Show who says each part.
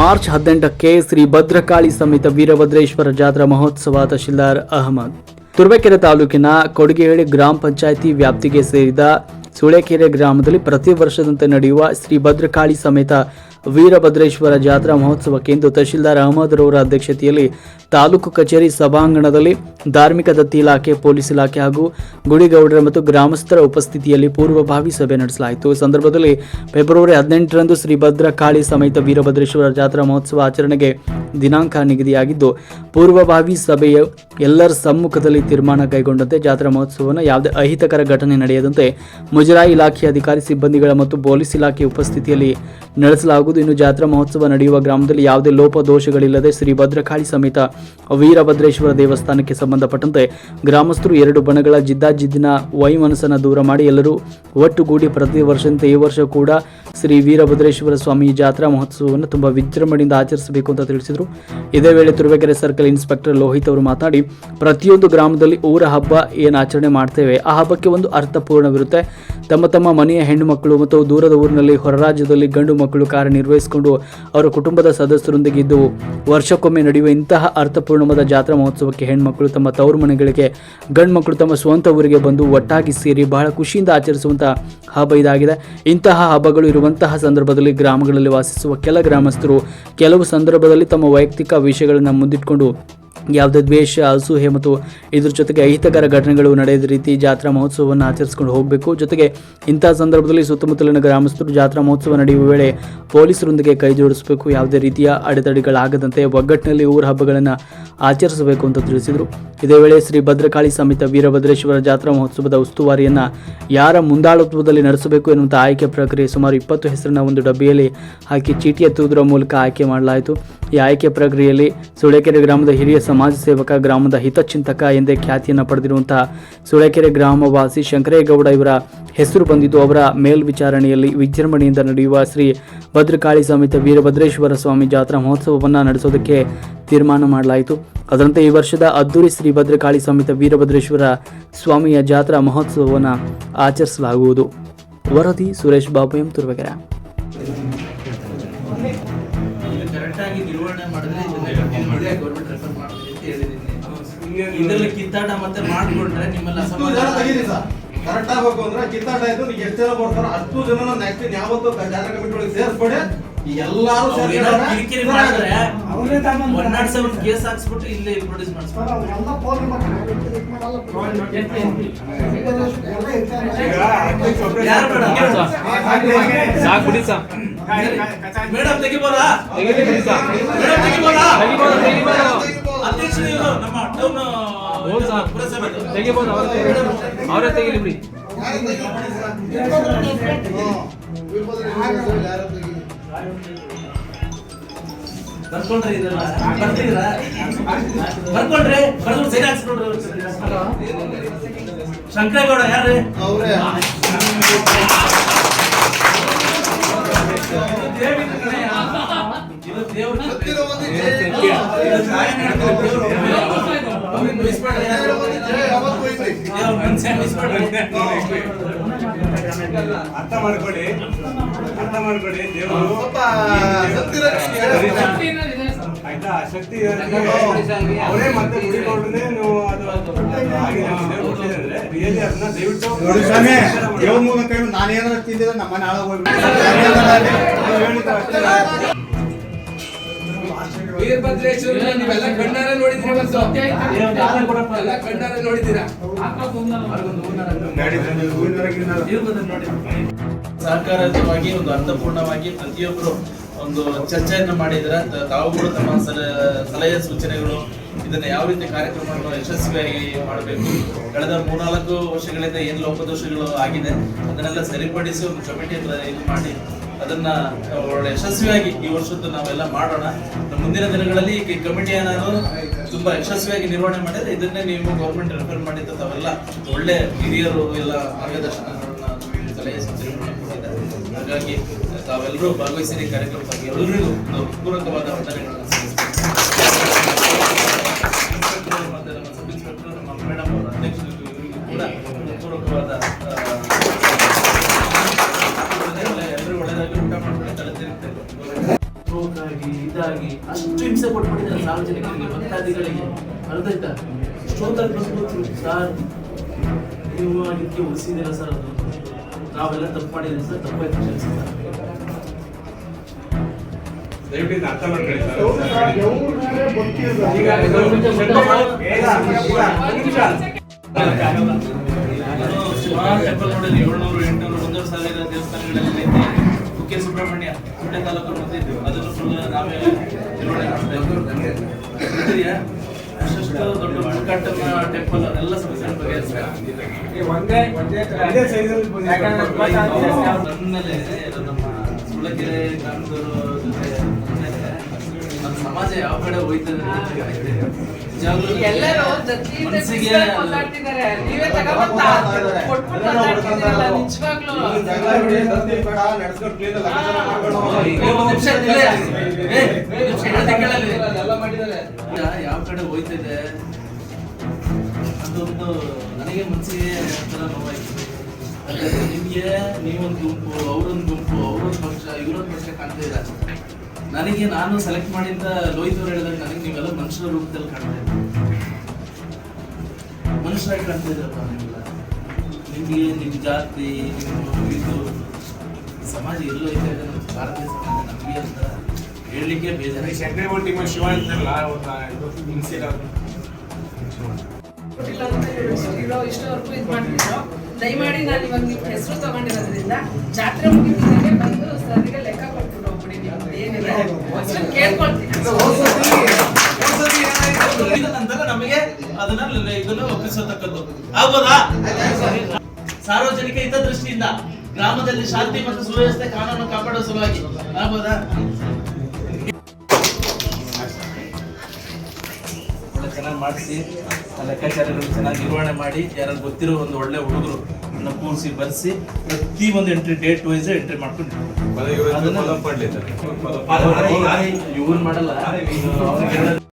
Speaker 1: March ಹದಿನೆಂಟಕ್ಕೆ Shri Bhadrakali ಸಮೇತ ವೀರಭದ್ರೇಶ್ವರ ಜಾತ್ರಾ ಮಹೋತ್ಸವ ತಹಶೀಲ್ದಾರ್ ಅಹಮದ್. ತುರುವೇಕೆರೆ ತಾಲೂಕಿನ ಕೊಡಗೇಹಳ್ಳಿ ಗ್ರಾಮ ಪಂಚಾಯಿತಿ ವ್ಯಾಪ್ತಿಗೆ ಸೇರಿದ ಸುಳೆಕೆರೆ ಗ್ರಾಮದಲ್ಲಿ ಪ್ರತಿ ವರ್ಷದಂತೆ ನಡೆಯುವ ಶ್ರೀ ಭದ್ರಕಾಳಿ ಸಮೇತ ವೀರಭದ್ರೇಶ್ವರ ಜಾತ್ರಾ ಮಹೋತ್ಸವಕ್ಕೆ ಇಂದು ತಹಶೀಲ್ದಾರ್ ಅಹಮದ್ ರವರ ಅಧ್ಯಕ್ಷತೆಯಲ್ಲಿ ತಾಲೂಕು ಕಚೇರಿ ಸಭಾಂಗಣದಲ್ಲಿ ಧಾರ್ಮಿಕ ದತ್ತಿ ಇಲಾಖೆ, ಪೊಲೀಸ್ ಇಲಾಖೆ ಹಾಗೂ ಗುಡಿಗೌಡರ ಮತ್ತು ಗ್ರಾಮಸ್ಥರ ಉಪಸ್ಥಿತಿಯಲ್ಲಿ ಪೂರ್ವಭಾವಿ ಸಭೆ ನಡೆಸಲಾಯಿತು. ಸಂದರ್ಭದಲ್ಲಿ ಫೆಬ್ರವರಿ ಹದಿನೆಂಟರಂದು ಶ್ರೀ ಭದ್ರಕಾಳಿ ಸಮೇತ ವೀರಭದ್ರೇಶ್ವರ ಜಾತ್ರಾ ಮಹೋತ್ಸವ ಆಚರಣೆಗೆ ದಿನಾಂಕ ನಿಗದಿಯಾಗಿದ್ದು, ಪೂರ್ವಭಾವಿ ಸಭೆಯ ಎಲ್ಲರ ಸಮ್ಮುಖದಲ್ಲಿ ತೀರ್ಮಾನ ಕೈಗೊಂಡಂತೆ ಜಾತ್ರಾ ಮಹೋತ್ಸವವನ್ನು ಯಾವುದೇ ಅಹಿತಕರ ಘಟನೆ ನಡೆಯದಂತೆ ಮುಜರಾಯಿ ಇಲಾಖೆ ಅಧಿಕಾರಿ, ಸಿಬ್ಬಂದಿಗಳ ಮತ್ತು ಪೊಲೀಸ್ ಇಲಾಖೆ ಉಪಸ್ಥಿತಿಯಲ್ಲಿ ನಡೆಸಲಾಗುವುದು. ಇನ್ನು ಜಾತ್ರಾ ಮಹೋತ್ಸವ ನಡೆಯುವ ಗ್ರಾಮದಲ್ಲಿ ಯಾವುದೇ ಲೋಪ ದೋಷಗಳಿಲ್ಲದೆ ಶ್ರೀ ಭದ್ರಕಾಳಿ ಸಮೇತ ವೀರಭದ್ರೇಶ್ವರ ದೇವಸ್ಥಾನಕ್ಕೆ ಸಂಬಂಧಪಟ್ಟಂತೆ ಗ್ರಾಮಸ್ಥರು ಎರಡು ಬಣಗಳ ಜಿದ್ದಾಜಿದ್ದಿನ ವೈಮನಸ್ಸನ್ನು ದೂರ ಮಾಡಿ ಎಲ್ಲರೂ ಒಟ್ಟುಗೂಡಿ ಪ್ರತಿ ವರ್ಷದಂತೆ ಈ ವರ್ಷ ಕೂಡ ಶ್ರೀ ವೀರಭದ್ರೇಶ್ವರ ಸ್ವಾಮಿ ಜಾತ್ರಾ ಮಹೋತ್ಸವವನ್ನು ತುಂಬಾ ವಿಜೃಂಭಣೆಯಿಂದ ಆಚರಿಸಬೇಕು ಅಂತ ತಿಳಿಸಿದರು. ಇದೇ ವೇಳೆ ತುರುವೇಕೆರೆ ಸರ್ಕಲ್ ಇನ್ಸ್ಪೆಕ್ಟರ್ ಲೋಹಿತ್ ಅವರು ಮಾತನಾಡಿ ಪ್ರತಿಯೊಂದು ಗ್ರಾಮದಲ್ಲಿ ಊರ ಹಬ್ಬ ಏನು ಆಚರಣೆ ಮಾಡ್ತೇವೆ, ಆ ಹಬ್ಬಕ್ಕೆ ಒಂದು ಅರ್ಥಪೂರ್ಣವಿರುತ್ತೆ ತಮ್ಮ ತಮ್ಮ ಮನೆಯ ಹೆಣ್ಣು ಮಕ್ಕಳು ಮತ್ತು ದೂರದ ಊರಿನಲ್ಲಿ ಹೊರ ರಾಜ್ಯದಲ್ಲಿ ಗಂಡು ಮಕ್ಕಳು ಕಾರ್ಯನಿರ್ವಹಿಸಿಕೊಂಡು ಅವರ ಕುಟುಂಬದ ಸದಸ್ಯರೊಂದಿಗೆ ಇದ್ದು, ವರ್ಷಕ್ಕೊಮ್ಮೆ ನಡೆಯುವ ಇಂತಹ ಅರ್ಥಪೂರ್ಣವಾದ ಜಾತ್ರಾ ಮಹೋತ್ಸವಕ್ಕೆ ಹೆಣ್ಮಕ್ಳು ತಮ್ಮ ತವರು ಮನೆಗಳಿಗೆ, ಗಂಡು ಮಕ್ಕಳು ತಮ್ಮ ಸ್ವಂತ ಊರಿಗೆ ಬಂದು ಒಟ್ಟಾಗಿ ಸೇರಿ ಬಹಳ ಖುಷಿಯಿಂದ ಆಚರಿಸುವಂತಹ ಹಬ್ಬ ಇದಾಗಿದೆ. ಇಂತಹ ಹಬ್ಬಗಳು ಇರುವಂತಹ ಸಂದರ್ಭದಲ್ಲಿ ಗ್ರಾಮಗಳಲ್ಲಿ ವಾಸಿಸುವ ಕೆಲ ಗ್ರಾಮಸ್ಥರು ಕೆಲವು ಸಂದರ್ಭದಲ್ಲಿ ತಮ್ಮ ವೈಯಕ್ತಿಕ ವಿಷಯಗಳನ್ನು ಮುಂದಿಟ್ಕೊಂಡು ಯಾವುದೇ ದ್ವೇಷ ಅಸೂಹೆ ಮತ್ತು ಇದ್ರ ಜೊತೆಗೆ ಅಹಿತಕರ ಘಟನೆಗಳು ನಡೆಯದ ರೀತಿ ಜಾತ್ರಾ ಮಹೋತ್ಸವವನ್ನು ಆಚರಿಸಿಕೊಂಡು ಹೋಗಬೇಕು. ಜೊತೆಗೆ ಇಂತಹ ಸಂದರ್ಭದಲ್ಲಿ ಸುತ್ತಮುತ್ತಲಿನ ಗ್ರಾಮಸ್ಥರು ಜಾತ್ರಾ ಮಹೋತ್ಸವ ನಡೆಯುವ ವೇಳೆ ಪೊಲೀಸರೊಂದಿಗೆ ಕೈ ಜೋಡಿಸಬೇಕು. ಯಾವುದೇ ರೀತಿಯ ಅಡೆತಡೆಗಳಾಗದಂತೆ ಒಗ್ಗಟ್ಟಿನಲ್ಲಿ ಊರ ಹಬ್ಬಗಳನ್ನು ಆಚರಿಸಬೇಕು ಅಂತ ತಿಳಿಸಿದರು. ಇದೇ ವೇಳೆ ಶ್ರೀ ಭದ್ರಕಾಳಿ ಸಮೇತ ವೀರಭದ್ರೇಶ್ವರ ಜಾತ್ರಾ ಮಹೋತ್ಸವದ ಉಸ್ತುವಾರಿಯನ್ನು ಯಾರ ಮುಂದಾಳತ್ವದಲ್ಲಿ ನಡೆಸಬೇಕು ಎನ್ನುವಂಥ ಆಯ್ಕೆ ಪ್ರಕ್ರಿಯೆ ಸುಮಾರು ಇಪ್ಪತ್ತು ಹೆಸರನ್ನ ಒಂದು ಡಬ್ಬಿಯಲ್ಲಿ ಹಾಕಿ ಚೀಟಿ ಎತ್ತುವುದರ ಮೂಲಕ ಆಯ್ಕೆ ಮಾಡಲಾಯಿತು. ಈ ಆಯ್ಕೆ ಪ್ರಕ್ರಿಯೆಯಲ್ಲಿ ಸುಳೆಕೆರೆ ಗ್ರಾಮದ ಹಿರಿಯ ಸಮಾಜ ಸೇವಕ ಗ್ರಾಮದ ಹಿತಚಿಂತಕ ಎಂದೇ ಖ್ಯಾತಿಯನ್ನು ಪಡೆದಿರುವಂತಹ ಸುಳೆಕೆರೆ ಗ್ರಾಮವಾಸಿ ಶಂಕರೇಗೌಡ ಇವರ ಹೆಸರು ಬಂದಿದ್ದು, ಅವರ ಮೇಲ್ವಿಚಾರಣೆಯಲ್ಲಿ ವಿಜೃಂಭಣೆಯಿಂದ ನಡೆಯುವ ಶ್ರೀ ಭದ್ರಕಾಳಿ ಸಮೇತ ವೀರಭದ್ರೇಶ್ವರ ಸ್ವಾಮಿ ಜಾತ್ರಾ ಮಹೋತ್ಸವವನ್ನು ನಡೆಸೋದಕ್ಕೆ ತೀರ್ಮಾನ ಮಾಡಲಾಯಿತು. ಅದರಂತೆ ಈ ವರ್ಷದ ಅದ್ದೂರಿ ಶ್ರೀ ಭದ್ರಕಾಳಿ ಸಮೇತ ವೀರಭದ್ರೇಶ್ವರ ಸ್ವಾಮಿಯ ಜಾತ್ರಾ ಮಹೋತ್ಸವವನ್ನು ಆಚರಿಸಲಾಗುವುದು. ವರದಿ ಸುರೇಶ್ ಬಾಬು ಎಂ. ತುರುವೆಗೆರೆ.
Speaker 2: ಇದರಲ್ಲಿ ಕಿತ್ತಾಟ ಮತ್ತೆ ಮಾಡ್ಕೊಂಡ್ರೆ ನಿಮ್ಮಲ್ಲಿ ಅಸಮಾಧಾನ
Speaker 3: ಕರೆಕ್ಟ್ ಆಗ್ಬೇಕು ಅಂದ್ರೆ ಕಿತ್ತಾಟ ಆಯ್ತು ನೀವು ಎಷ್ಟು ಜನ ಬರ್ತಾರೋ ಅಷ್ಟು ಜನ ನೆಕ್ಸ್ಟ್ ಯಾವತ್ತು ಜಾತ್ರಾ ಕಮಿಟಿ ಒಳಗೆ ಸೇರ್ಸ್ಬೇಡಿ. ಎಲ್ಲಾರು
Speaker 2: ಕಿರಿಕಿರಿ ಮಾಡಿದ್ರೆ ಒನ್ ನಾಟ್ ಸೆವೆನ್ ಕೇಸ್ ಹಾಕ್ಸ್ಬಿಟ್ಟು ಇಲ್ಲೇ ಪ್ರೊಡ್ಯೂಸ್ ತೆಗಿಬೋದಾ? ಮೇಡಮ್ ತೆಗಿಬೋದಾ?
Speaker 4: ಅವ್ರೇ. ಬಿಡಿ
Speaker 2: ಹಾಕ್ಸ್ಕೊಂಡ್ರಿ ಶಂಕರೇಗೌಡ
Speaker 3: ಅವರೇ
Speaker 2: ಇದು
Speaker 5: ಅರ್ಥ ಮಾಡ್ಕೊಳ್ಳಿ ಅರ್ಥ ಮಾಡ್ಕೊಳ್ಳಿ ದೇವರು ಆಯ್ತಾ ಶಕ್ತಿ ಅವರೇ ಮತ್ತೆ ಗುಡಿಕೊಂಡ್ರೆ ನೀವು ಅದು ರಿಯಲಿ ಅದನ್ನ ದಯವಿಟ್ಟು
Speaker 6: ನೋಡಿ ಸ್ವಾಮಿ ದೇವ್ರ ಮೂಲಕ ನಾನೇನಾದ್ರು ತಿಂದಿದ್ರೆ ನಮ್ಮ ಮನೆ
Speaker 7: ಅವ್ರಿಗೊಂದು ನೀವೆಲ್ಲ ಕಣ್ಣಾರ
Speaker 2: ನೋಡಿದ್ರಿ ಹೂವಿನ
Speaker 5: ಗಿಡ-
Speaker 2: ಇರ್ಬೋದು ನೋಡಿ. ಸಹಕಾರಯುತವಾಗಿ ಒಂದು ಅರ್ಥಪೂರ್ಣವಾಗಿ ಪ್ರತಿಯೊಬ್ಬರು ಒಂದು ಚರ್ಚೆಯನ್ನು ಮಾಡಿದ್ರ ತಾವು ಕೂಡ ತಮ್ಮ ಸಲ- ಸಲಹೆ ಸೂಚನೆಗಳು ಇದನ್ನ ಯಾವ ರೀತಿ ಕಾರ್ಯಕ್ರಮವನ್ನು ಯಶಸ್ವಿಯಾಗಿ ಮಾಡಬೇಕು ಕಳೆದ ಮೂರ್ನಾಲ್ಕು ವರ್ಷಗಳಿಂದ ಏನು ಲೋಪದೋಷಗಳು ಆಗಿದೆ, ಅದನ್ನೆಲ್ಲ ಸರಿಪಡಿಸಿ ಒಂದು ಕಮಿಟಿ ಇದು ಮಾಡಿ ಅದನ್ನ ಒಳ್ಳೆ ಯಶಸ್ವಿಯಾಗಿ ಈ ವರ್ಷದ್ದು ನಾವೆಲ್ಲ ಮಾಡೋಣ. ಮುಂದಿನ ದಿನಗಳಲ್ಲಿ ಈ ಕಮಿಟಿ ಏನಾದ್ರು ತುಂಬಾ ಯಶಸ್ವಿಯಾಗಿ ನಿರ್ವಹಣೆ ಮಾಡಿದ್ರೆ ಇದನ್ನೇ ನೀವು ಗೌರ್ಮೆಂಟ್ ರೆಫರ್ ಮಾಡಿದ್ದು ತಾವೆಲ್ಲ ಒಳ್ಳೆ ಹಿರಿಯರು ಎಲ್ಲ ಮಾರ್ಗದರ್ಶನಗಳನ್ನ ಸಲಹೆ ಸೂಚನೆಗಳನ್ನ ಕೊಟ್ಟಿದ್ದಾರೆ. ಹಾಗಾಗಿ ತಾವೆಲ್ಲರೂ ಭಾಗವಹಿಸಿದ ಕಾರ್ಯಕ್ರಮಕ್ಕಾಗಿ ಕಾರ್ಯಕ್ರಮಕ್ಕೆ ಎಲ್ಲರಿಗೂ ಪೂರಕವಾದ ವಂದನೆಗಳನ್ನು ಸಲ್ಲಿಸ್ತೇನೆ ಆಗಿ ಇದಾಗಿ ಅಷ್ಟು ಹಿಂಸೆ ಕೊಟ್ಬಿಟ್ಟಿದ್ದಾರೆ ಸಾರ್ವಜನಿಕರಿಗೆ ಭಕ್ತಾದಿಗಳಿಗೆ. ಅರ್ಧೈತಾ ಎಷ್ಟೊಂದಲ್ಲಿ ಬಂದ್ಬಿಟ್ಟು ಸರ್ ನೀವು ಅದಕ್ಕೆ ಉಳಿಸಿದಿರ ಸರ್ ಅದು? ನಾವೆಲ್ಲ ತಪ್ಪು ಮಾಡಿದ್ರೆ ಸರ್ ತಪ್ಪಾಯ್ತು ಸರ್
Speaker 5: ದಯವಿಟ್ಟು ಅರ್ಥ ಮಾಡ್ಕೊಳ್ಳಿ ಸರ್.
Speaker 2: ಸುಮಾರು ಟೆಂಪಲ್ ನೋಡಿದ್ರೆ ಏಳ್ನೂರು ಎಂಟುನೂರು ಒಂದೂವರೆ ಸಾವಿರ ದೇವಸ್ಥಾನಗಳಲ್ಲಿ ಸುಬ್ರಹ್ಮಣ್ಯ ಸುಳ್ಳೆ ತಾಲೂಕು ಬಂದಿದ್ದು. ಅದನ್ನು ಫುಲ್ ನಾವೇ ನಿರ್ವಹಣೆ ಮಾಡ್ತಾ ಅಷ್ಟು ದೊಡ್ಡ ಮುಲ್ಕಾಟಮ್ಮ ಟೆಂಪಲ್ ಎಲ್ಲ ಸಮಸ್ಯೆ
Speaker 5: ಒಂದೇ
Speaker 2: ನನ್ನಲ್ಲೇ ನಮ್ಮ ಸುಳ್ಳಕೆರೆ ಗ್ರಾಮದವರು ಜೊತೆ ನಮ್ಮ ಸಮಾಜ ಯಾವ ಕಡೆ ಹೋಯ್ತದೆ
Speaker 8: ಎಲ್ಲರೂ
Speaker 2: ಮನಸ್ಸಿಗೆ
Speaker 8: ಮಾತಾಡ್ತಿದ್ದಾರೆ ನೀವೇ ಕೊಟ್ಬಿಟ್ಟು ಮಾತಾಡ್ತಿದ್ದೀರಲ್ಲ ನಿಜವಾಗ್ಲೂ.
Speaker 2: ಯಾವ ಕಡೆ ಹೋಯ್ತಿದೆ? ಅದೊಂದು ನನಗೆ ಮನಸ್ಸಿಗೆ ಒಂಥರ ನೋವಾಯ್ತು ಅದೇ ನಿಮ್ಗೆ ನೀವೊಂದು ಗುಂಪು ಅವ್ರೊಂದು ಗುಂಪು ಅವ್ರೊಂದು ಪಕ್ಷ ಇವ್ರೊಂದು ಪಕ್ಷ ಕಾಣ್ತಾ ಇದ್ದಾರೆ ನನಗೆ ನಾನು ಸೆಲೆಕ್ಟ್ ಮಾಡಿದ್ದ ಲೋಹಿತ್ ಅವ್ರು ಹೇಳಿದಾಗ ನನಗೆ ನೀವೆಲ್ಲ ಮನುಷ್ಯರ ರೂಪದಲ್ಲಿ ಕಾಣ್ತಾ ಇದ್ದೀವಿ ಮನುಷ್ಯರಾಗಿ ಕಾಣ್ತಾ ಇದ್ರಪ್ಪ ನೀವೆಲ್ಲ. ನಿಮಗೆ ನಿಮ್ಮ ಜಾತಿ ನಿಮ್ಮ ಇದು ಸಮಾಜ ಎಲ್ಲೋ ಇದೆ ಭಾರತೀಯ ಸಮಾಜ ನಮಗೆ ಅಂತ ಹೇಳಲಿಕ್ಕೆ ಬೇಜಾರು
Speaker 5: ಶೆಟ್ನೆ ಒಟ್ಟಿಗೆ ಶಿವ ಅಂತಾರಲ್ಲ ಅವತ್ತ ಇದು ಹಿಂಸೆ
Speaker 8: ಕೊಟ್ಟಿಲ್ಲ ಅಂತ ಇರೋ ಇಷ್ಟವರೆಗೂ ಇದು ಮಾಡ್ತಿದ್ರು. ದಯಮಾಡಿ ನಾನು ಇವಾಗ ನಿಮ್ಮ ಹೆಸರು ತಗೊಂಡಿರೋದ್ರಿಂದ ಜಾತ್ರೆ ಮುಗಿದ ಬಂದು ಸರ್ಗೆ ಲೆಕ್ಕ
Speaker 2: ನಂತರ ನಮಗೆ ಅದನ್ನ ಇದನ್ನು ಒಪ್ಪಿಸತಕ್ಕದ್ದು ಆಗ್ಬೋದಾ ಸಾರ್ವಜನಿಕ ಹಿತದೃಷ್ಟಿಯಿಂದ ಗ್ರಾಮದಲ್ಲಿ ಶಾಂತಿ ಮತ್ತು ಸುವ್ಯವಸ್ಥೆ ಕಾನೂನು ಕಾಪಾಡುವ ಸಲುವಾಗಿ ಆಗ್ಬೋದಾ? ಚೆನ್ನಾಗಿ ಮಾಡಿಸಿ ಲೆಕ್ಕಾಚಾರಗಳು ಚೆನ್ನಾಗಿ ನಿರ್ವಹಣೆ ಮಾಡಿ ಯಾರು ಗೊತ್ತಿರೋ ಒಂದು ಒಳ್ಳೆ ಹುಡುಗರು ಕೂರಿಸಿ ಬರ್ಸಿ ಪ್ರತಿ ಒಂದು ಎಂಟ್ರಿ ಡೇಟ್ ವೈಸ್ ಎಂಟ್ರಿ ಮಾಡ್ಕೊಂಡು
Speaker 5: ಇವ್ರು
Speaker 2: ಅದನ್ನ- ಮಾಡಲ್ಲ.